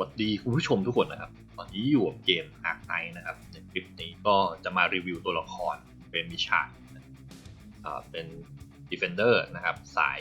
วัสดีคุณผู้ชมทุกคนนะครับตอนนี้อยู่กับเกม Ark Knight นะครับในคลิปนี้ก็จะมารีวิวตัวละครเป็นมิชาเป็น Defender นะครับ สาย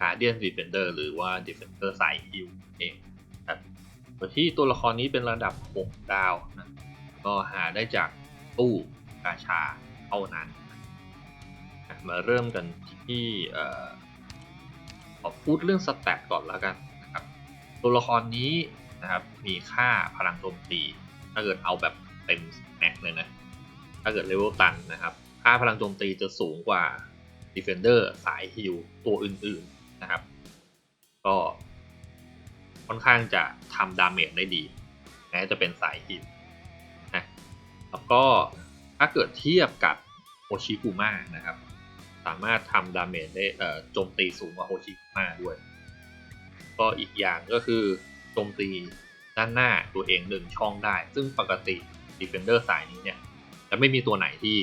Guardian Defender หรือว่า Defender สายฮิลเองครับโดยที่ตัวละครนี้เป็นระดับ 6 ดาวนะก็หาได้จากตู้กาชาเท่านั้นนะมาเริ่มกันที่เอ่อขอพูดเรื่องสแตทก่อนแล้วกันนะครับตัวละครนี้ นะครับ มีค่าพลังโจมตี ถ้าเกิดเอาแบบเต็มแม็กเลยนะ ถ้าเกิดเลเวลตันนะครับ ค่าพลังโจมตีจะสูงกว่า Defender สายฮิลตัวอื่นๆนะครับ ก็ค่อนข้างจะทำดาเมจได้ดีแม้จะเป็นสายฮิลนะแล้วก็ถ้าเกิดเทียบกับโอชิกุมะนะครับ สามารถทำดาเมจได้โจมตีสูงกว่าโอชิกุมะด้วย ก็อีกอย่างก็คือ โจมตีด้านหน้าตัวเองหนึ่งช่องได้ ซึ่งปกติ Defender สายนี้เนี่ยจะไม่มีตัวไหนที่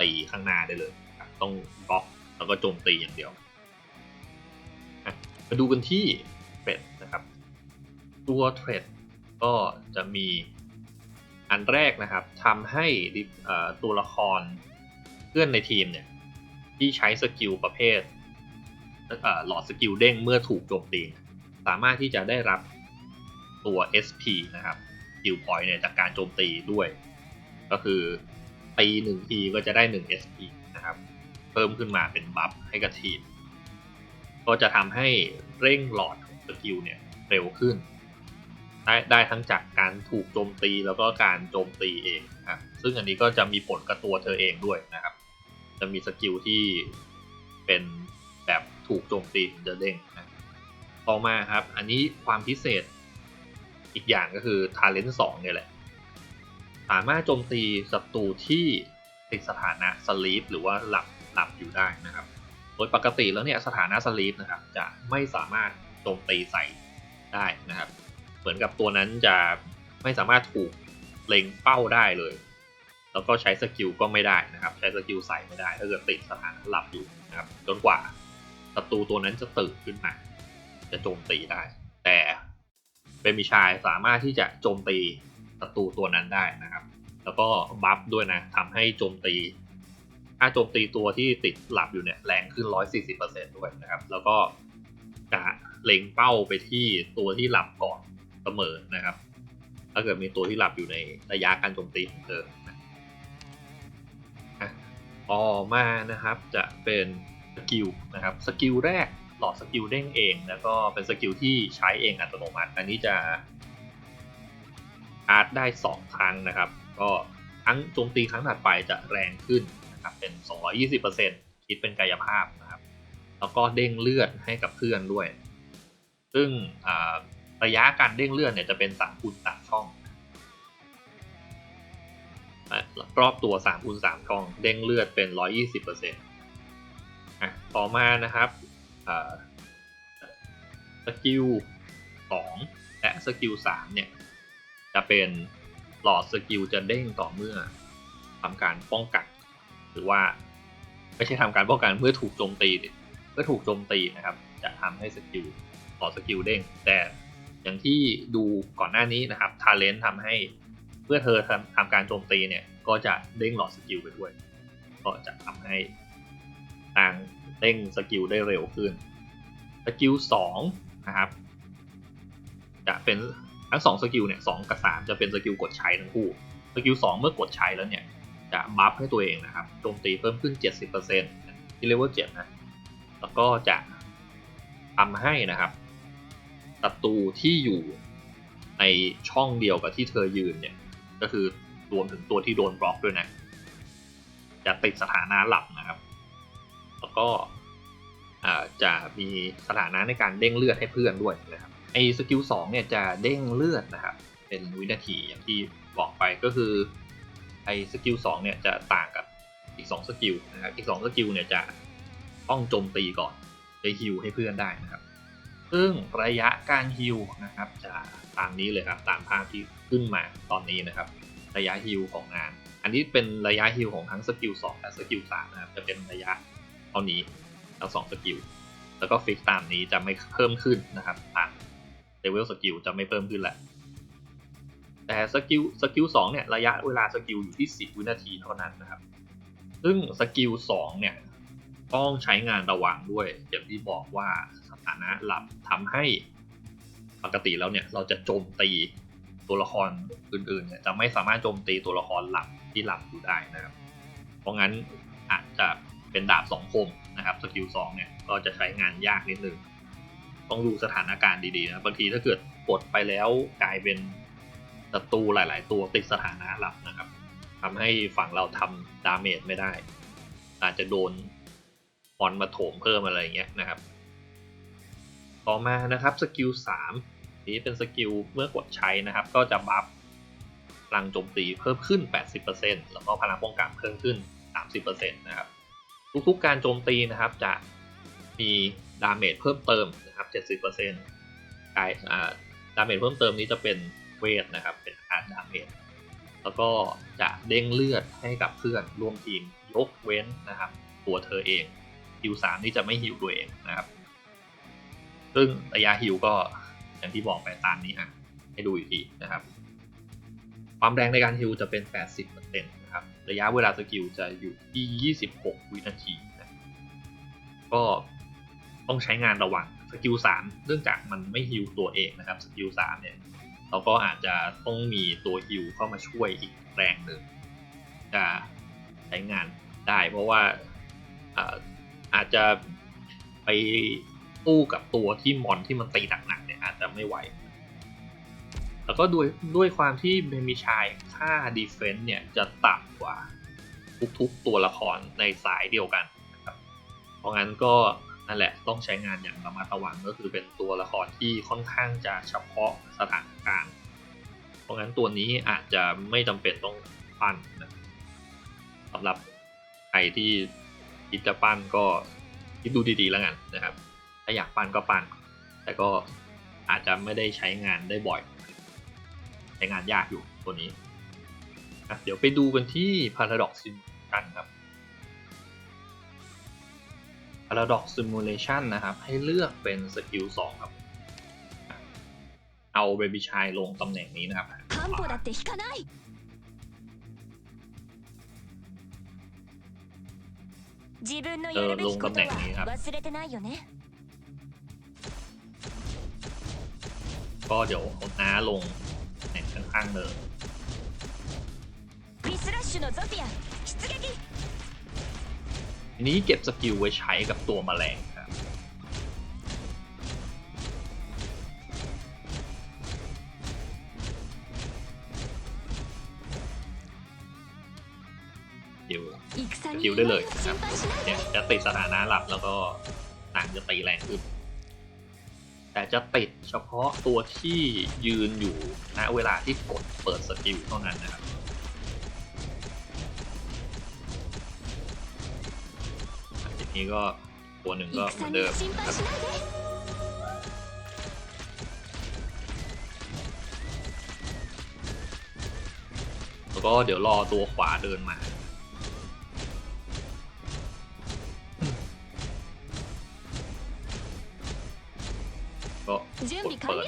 ตีข้างหน้าได้เลย ต้องบล็อกแล้วก็โจมตีอย่างเดียวมาดูกันที่เทรดนะครับ ตัวเทรดก็จะมีอันแรกนะครับทำให้ตัวละครเพื่อนในทีมเนี่ยที่ใช้สกิลประเภทหลอดสกิลเด้งเมื่อถูกโจมตี สามารถที่จะได้รับ ตัว SP นะครับสกิลพอยต์เนี่ยจากการโจมตีด้วย ก็คือตีหนึ่งทีก็จะได้หนึ่ง SP นะครับ เพิ่มขึ้นมาเป็นบัฟให้กับทีม ก็จะทำให้เร่งหลอดของสกิลเนี่ยเร็วขึ้น ได้ได้ทั้งจากการถูกโจมตีแล้วก็การโจมตีเองนะครับซึ่งอันนี้ก็จะมีผลกับตัวเธอเองด้วยนะครับ จะมีสกิลที่เป็นแบบถูกโจมตีจะเด้งนะต่อมาครับ อันนี้ความพิเศษ อีกอย่างก็คือ Talent 2เนี่ยแหละ สามารถโจมตีศัตรูที่ติดสถานะสลีปหรือว่าหลับหลับอยู่ได้นะครับ โดยปกติแล้วเนี่ยสถานะสลีปนะครับจะไม่สามารถโจมตีใส่ได้นะครับ เหมือนกับตัวนั้นจะไม่สามารถถูกเล็งเป้าได้เลย แล้วก็ใช้สกิลก็ไม่ได้นะครับ ใช้สกิลใส่ไม่ได้ ถ้าเกิดติดสถานะหลับอยู่นะครับ จนกว่าศัตรูตัวนั้นจะตื่นขึ้นมาจะโจมตีได้ เป็นมิชายสามารถที่จะโจมตีศัตรูตัวนั้นได้นะครับ แล้วก็บัฟด้วยนะทำให้โจมตีถ้าโจมตีตัวที่ติดหลับอยู่เนี่ยแรงขึ้น 140%ด้วยนะครับ แล้วก็จะเล็งเป้าไปที่ตัวที่หลับก่อนเสมอนะครับ ถ้าเกิดมีตัวที่หลับอยู่ในระยะการโจมตีของเธอนะอะต่อมานะครับจะเป็นสกิลนะครับ สกิลแรก หลอดสกิลเด้งเอง แล้วก็เป็นสกิลที่ใช้เองอัตโนมัติ อันนี้จะอาร์ตได้ 2 ครั้งนะครับ ก็ครั้งโจมตีครั้งถัดไปจะแรงขึ้นนะครับเป็น 220%คิดเป็นกายภาพนะครับ แล้วก็เด้งเลือดให้กับเพื่อนด้วย ซึ่งระยะการเด้งเลือดเนี่ยจะเป็น3คูณ3ช่องรอบตัว3คูณ3ช่อง เด้งเลือดเป็น 120%อะต่อมานะครับ สกิล2และสกิล3เนี่ย จะเป็นหลอดสกิลจะเด้งต่อเมื่อทำการป้องกัน หรือว่าไม่ใช่ทำการป้องกันเมื่อถูกโจมตีเมื่อถูกโจมตีนะครับ จะทำให้สกิลหลอดสกิลเด้ง แต่อย่างที่ดูก่อนหน้านี้นะครับทาเลนทำให้เมื่อเธอทำทำการโจมตีเนี่ย ก็จะเด้งหลอดสกิลไปด้วย ก็จะทำให้ทาง เด้งสกิลได้เร็วขึ้นสกิลสองนะครับจะเป็นทั้งสองสกิลเนี่ยสองกับสามจะเป็นสกิลกดใช้ทั้งคู่สกิลสองเมื่อกดใช้แล้วเนี่ยจะบัฟให้ตัวเองนะครับโจมตีเพิ่มขึ้น 70%ที่เลเวล7นะแล้วก็จะทำให้นะครับศัตรูที่อยู่ในช่องเดียวกับที่เธอยืนเนี่ยก็คือรวมถึงตัวที่โดนบล็อกด้วยนะจะติดสถานะหลับนะครับ แล้วก็จะมีสถานะในการเด้งเลือดให้เพื่อนด้วยนะครับไอ้สกิลสองเนี่ยจะเด้งเลือดนะครับเป็นวินาทีอย่างที่บอกไปก็คือไอ้สกิลสองเนี่ยจะต่างกับอีกสองสกิลนะครับอีกสองสกิลเนี่ยจะต้องโจมตีก่อนจะฮิวให้เพื่อนได้นะครับ ซึ่งระยะการฮิวนะครับ จะตามนี้เลยครับตามภาพที่ขึ้นมาตอนนี้นะครับ ระยะฮิวของงาน อันนี้เป็นระยะฮิวของทั้งสกิล2และสกิล3นะครับจะเป็นระยะ เท่านี้ทั้งสองสกิล แล้วก็ฟิกตามนี้จะไม่เพิ่มขึ้นนะครับตามเลเวลสกิลจะไม่เพิ่มขึ้นแหละ แต่สกิลสกิลสองเนี่ยระยะเวลาสกิลอยู่ที่ 10 วินาทีเท่านั้นนะครับ ซึ่งสกิลสองเนี่ยต้องใช้งานระวังด้วยอย่างที่บอกว่าสถานะหลับทำให้ปกติแล้วเนี่ยเราจะโจมตีตัวละครอื่นๆเนี่ยจะไม่สามารถโจมตีตัวละครหลักที่หลับอยู่ได้นะครับ เพราะงั้นอาจจะ เป็นดาบสองคมนะครับสกิลสองเนี่ยก็จะใช้งานยากนิดนึงต้องดูสถานการณ์ดีๆนะบางทีถ้าเกิดกดไปแล้วกลายเป็นศัตรูหลาย ๆ ตัวติดสถานะหลับนะครับทำให้ฝั่งเราทำดาเมจไม่ได้ อาจจะโดนมอนมาโถมเพิ่มอะไรอย่างเงี้ยนะครับ ต่อมานะครับสกิล3นี้เป็นสกิลเมื่อกดใช้นะครับ ก็จะบัฟพลังโจมตีเพิ่มขึ้น 80%แล้วก็พลังป้องกันเพิ่มขึ้น 30%นะครับ ทุกๆการโจมตีนะครับจะมีดาเมจเพิ่มเติมนะครับ 70%กายอ่าดาเมจเพิ่มเติมนี้จะเป็นเวทนะครับ เป็นอาร์ดาเมจแล้วก็จะเด้งเลือดให้กับเพื่อนร่วมทีมยกเว้นนะครับ ตัวเธอเองฮิวสามนี่จะไม่ฮิวตัวเองนะครับ ซึ่งระยะฮิวก็อย่างที่บอกไปตามนี้อะให้ดูอีกทีนะครับ ความแรงในการฮิวจะเป็น 80%นะครับ ระยะเวลาสกิลจะอยู่ที่ 26 วินาทีนะก็ต้องใช้งานระวังสกิล3เนื่องจากมันไม่ฮิวตัวเองนะครับ สกิล3เนี่ย เราก็อาจจะต้องมีตัวฮิวเข้ามาช่วยอีกแรงหนึ่งจะใช้งานได้ เพราะว่าอ่าอาจจะไปตู้กับตัวที่มอนที่มันตีหนักๆเนี่ยอาจจะไม่ไหว แล้วก็ด้วยด้วยความที่เบมิชายค่าดีเฟนส์เนี่ยจะต่ำกว่าทุกๆตัวละครในสายเดียวกันนะครับ เพราะงั้นก็นั่นแหละต้องใช้งานอย่างระมัดระวังก็คือเป็นตัวละครที่ค่อนข้างจะเฉพาะสถานการณ์ เพราะงั้นตัวนี้อาจจะไม่จำเป็นต้องปั้นนะสำหรับใครที่คิดจะปั้นก็คิดดูดีๆแล้วกันนะครับ ถ้าอยากปั้นก็ปั้น แต่ก็อาจจะไม่ได้ใช้งานได้บ่อย ใช้งานยากอยู่ตัวนี้เดี๋ยวไปดูกันที่ Paradox กันครับ Paradox Simulation นะครับ ให้เลือกเป็นสกิล2ครับ เอาเบบี้ชายลงตำแหน่งนี้นะครับ เออลงตำแหน่งนี้ครับ ก็เดี๋ยวเอาน้าลง อ้างเลยอันนี้เก็บสกิลไว้ใช้กับตัวแมลงครับกิลสกิลได้เลยครับเนี่ยจะติดสถานะหลับแล้วก็หนังจะตีแรงขึ้น แต่จะติดเฉพาะตัวที่ยืนอยู่ณเวลาที่กดเปิดสกิลเท่านั้นนะครับทีนี้ก็ตัวหนึ่งก็เหมือนเดิมครับแล้วก็เดี๋ยวรอตัวขวาเดินมา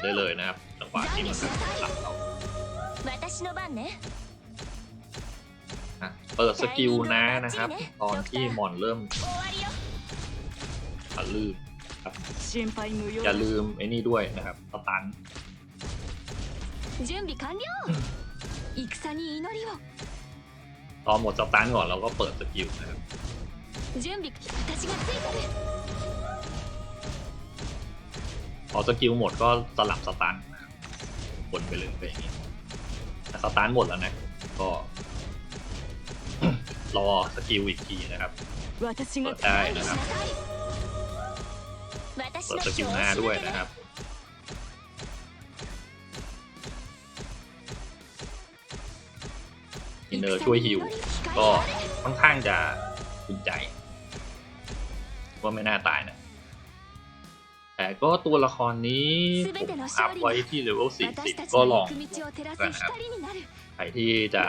ได้เลยนะครับจังหวะที่มันหลับเราเปิดสกิลนะนะครับ ตอนที่มอนเริ่มลืมครับอย่าลืมไอ้นี่ด้วยนะครับสตันตอนหมดสตันก่อนเราก็เปิดสกิลนะครับ พอสกิลหมดก็สลับสตันวนไปเลยไปอย่างนี้สตันหมดแล้วนะ ก็ รอสกิลอีกทีนะครับเปิดได้นะครับเปิดสกิลหน้าด้วยนะครับอินเนอร์ช่วยฮิวก็ค่อนข้างจะภูมิใจ ว่าไม่น่าตายนะ แต่ก็ตัวละครนี้ผมอัพไว้ที่เลเวล40 ก็ลองนะครับใครที่จะ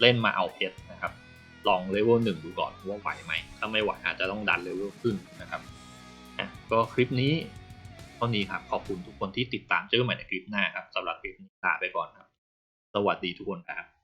เล่นมาเอาเพชรนะครับ ลองเลเวลหนึ่งดูก่อนว่าไหวไหม ถ้าไม่ไหวอาจจะต้องดันเลเวลขึ้นนะครับนะก็คลิปนี้เท่านี้ครับ ขอบคุณทุกคนที่ติดตามเจอกันใหม่ในคลิปหน้าครับสำหรับคลิปนี้ลาไปก่อนครับ สวัสดีทุกคนครับ